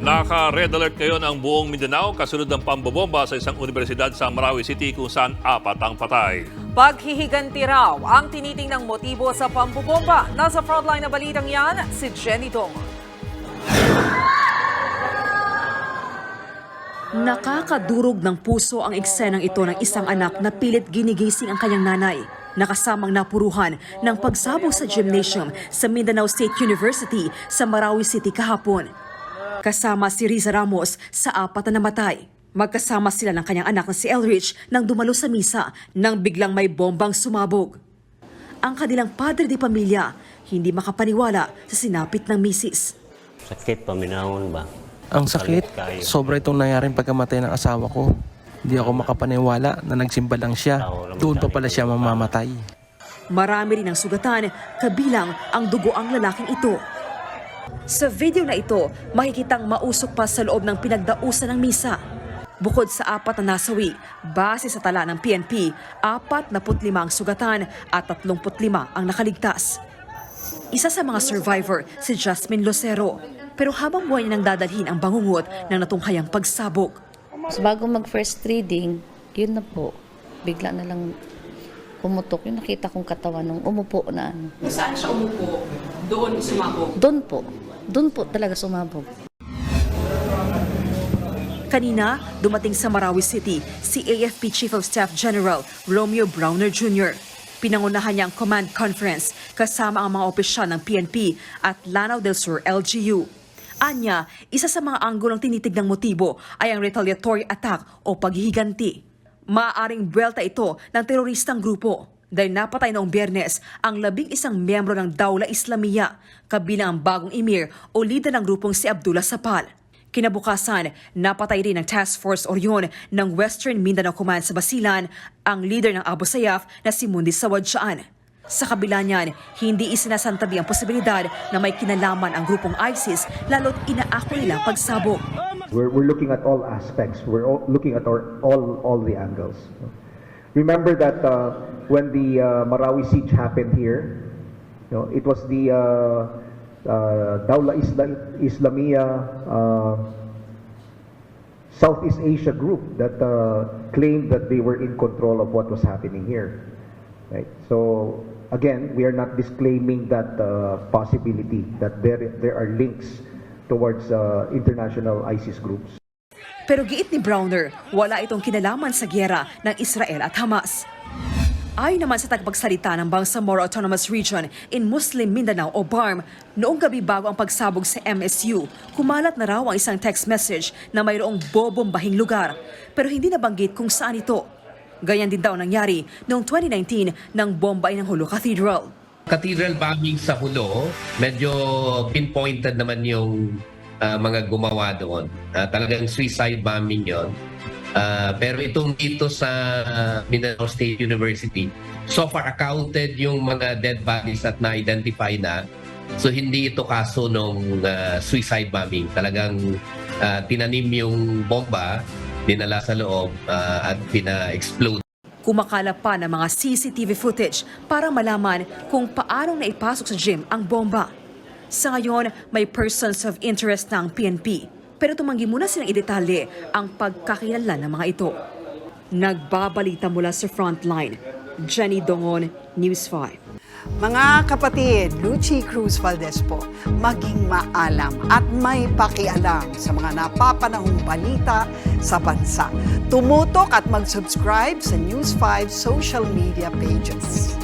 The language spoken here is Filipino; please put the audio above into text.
Naka-red alert ngayon ang buong Mindanao kasunod ng pambobomba sa isang universidad sa Marawi City kung saan apat ang patay. Paghihiganti raw ang tinitingnang motibo sa pambubomba. Nasa frontline na balitang yan, si Jenny Dong. Nakakadurog ng puso ang eksenang ito ng isang anak na pilit ginigising ang kanyang nanay. Nakasamang napuruhan ng pagsabog sa gymnasium sa Mindanao State University sa Marawi City kahapon. Kasama si Riza Ramos sa apat na namatay. Magkasama sila ng kanyang anak na si Elrich nang dumalo sa misa nang biglang may bombang sumabog. Ang kanilang padre de pamilya hindi makapaniwala sa sinapit ng misis. Sakit, paminahon ba? Ang sakit, sobra itong nangyaring pagkamatay ng asawa ko. Di ako makapaniwala na nagsimba lang siya. Doon pa pala siya mamamatay. Marami rin ang sugatan, kabilang ang dugo ang lalaking ito. Sa video na ito, makikitang mausok pa sa loob ng pinagdausan ng misa. Bukod sa apat na nasawi, base sa tala ng PNP, 45 ang sugatan at 35 ang nakaligtas. Isa sa mga survivor, si Jasmine Lucero. Pero habang buhay niya nang dadalhin ang bangungot ng natunghayang pagsabog. So, bago mag first reading, yun na po. Bigla na lang pumutok. Yung nakita kong katawan nung umupo na ano. Saan siya umupo? Doon sumabog. Doon po. Doon po talaga sumabog. Kanina, dumating sa Marawi City si AFP Chief of Staff General Romeo Browner Jr. Pinangunahan niya ang command conference kasama ang mga opisyal ng PNP at Lanao del Sur LGU. Anya, isa sa mga anggulong tinitignang motibo ay ang retaliatory attack o paghihiganti. Maaring buwelta ito ng teroristang grupo dahil napatay noong biyernes ang labing isang miyembro ng Dawla Islamiyya, kabilang ang bagong emir o leader ng grupong si Abdullah Sapal. Kinabukasan, napatay rin ng Task Force Orion ng Western Mindanao Command sa Basilan ang leader ng Abu Sayyaf na si Mundi Sawadjaan. Sa kabila niyan, hindi isinasantabi ang posibilidad na may kinalaman ang grupong ISIS lalo't inaako nila pagsabog. We're, we're looking at all aspects. We're all looking at our, all, all the angles. Remember that uh, when the uh, Marawi siege happened here, you know, it was the uh, uh, Dawla Isla, Islamia uh, Southeast Asia group that uh, claimed that they were in control of what was happening here. Right. So again, we are not disclaiming that uh, possibility that there there are links towards uh, international ISIS groups. Pero giit ni Browner, wala itong kinalaman sa gyera ng Israel at Hamas. Ayon naman sa tagapagsalita ng Bangsamoro Autonomous Region in Muslim Mindanao o BARM, noong gabi bago ang pagsabog sa MSU, kumalat na raw ang isang text message na mayroong bobombahing lugar. Pero hindi nabanggit kung saan ito. Ganyan din daw nangyari noong 2019 nang bombay ng Hulu Cathedral. cathedral bombing sa Hulo, medyo pinpointed naman yung ah, mga gumawa doon. Ah, talagang suicide bombing yon. Ah, pero itong dito sa Mindanao State University, so far accounted yung mga dead bodies at na-identify na. So hindi ito kaso ng suicide bombing. Talagang ah, tinanim yung bomba, dinala sa loob ah, at pina-explode. Kumakala pa ng mga CCTV footage para malaman kung paanong naipasok sa gym ang bomba. Sa ngayon, may persons of interest ng PNP. Pero tumanggi muna silang idetalye ang pagkakilala ng mga ito. Nagbabalita mula sa frontline. Jenny Dongon, News 5. Mga kapatid, Lucy Cruz Valdez po, maging maalam at may pakialam sa mga napapanahong balita sa bansa. Tumutok at mag-subscribe sa News 5 social media pages.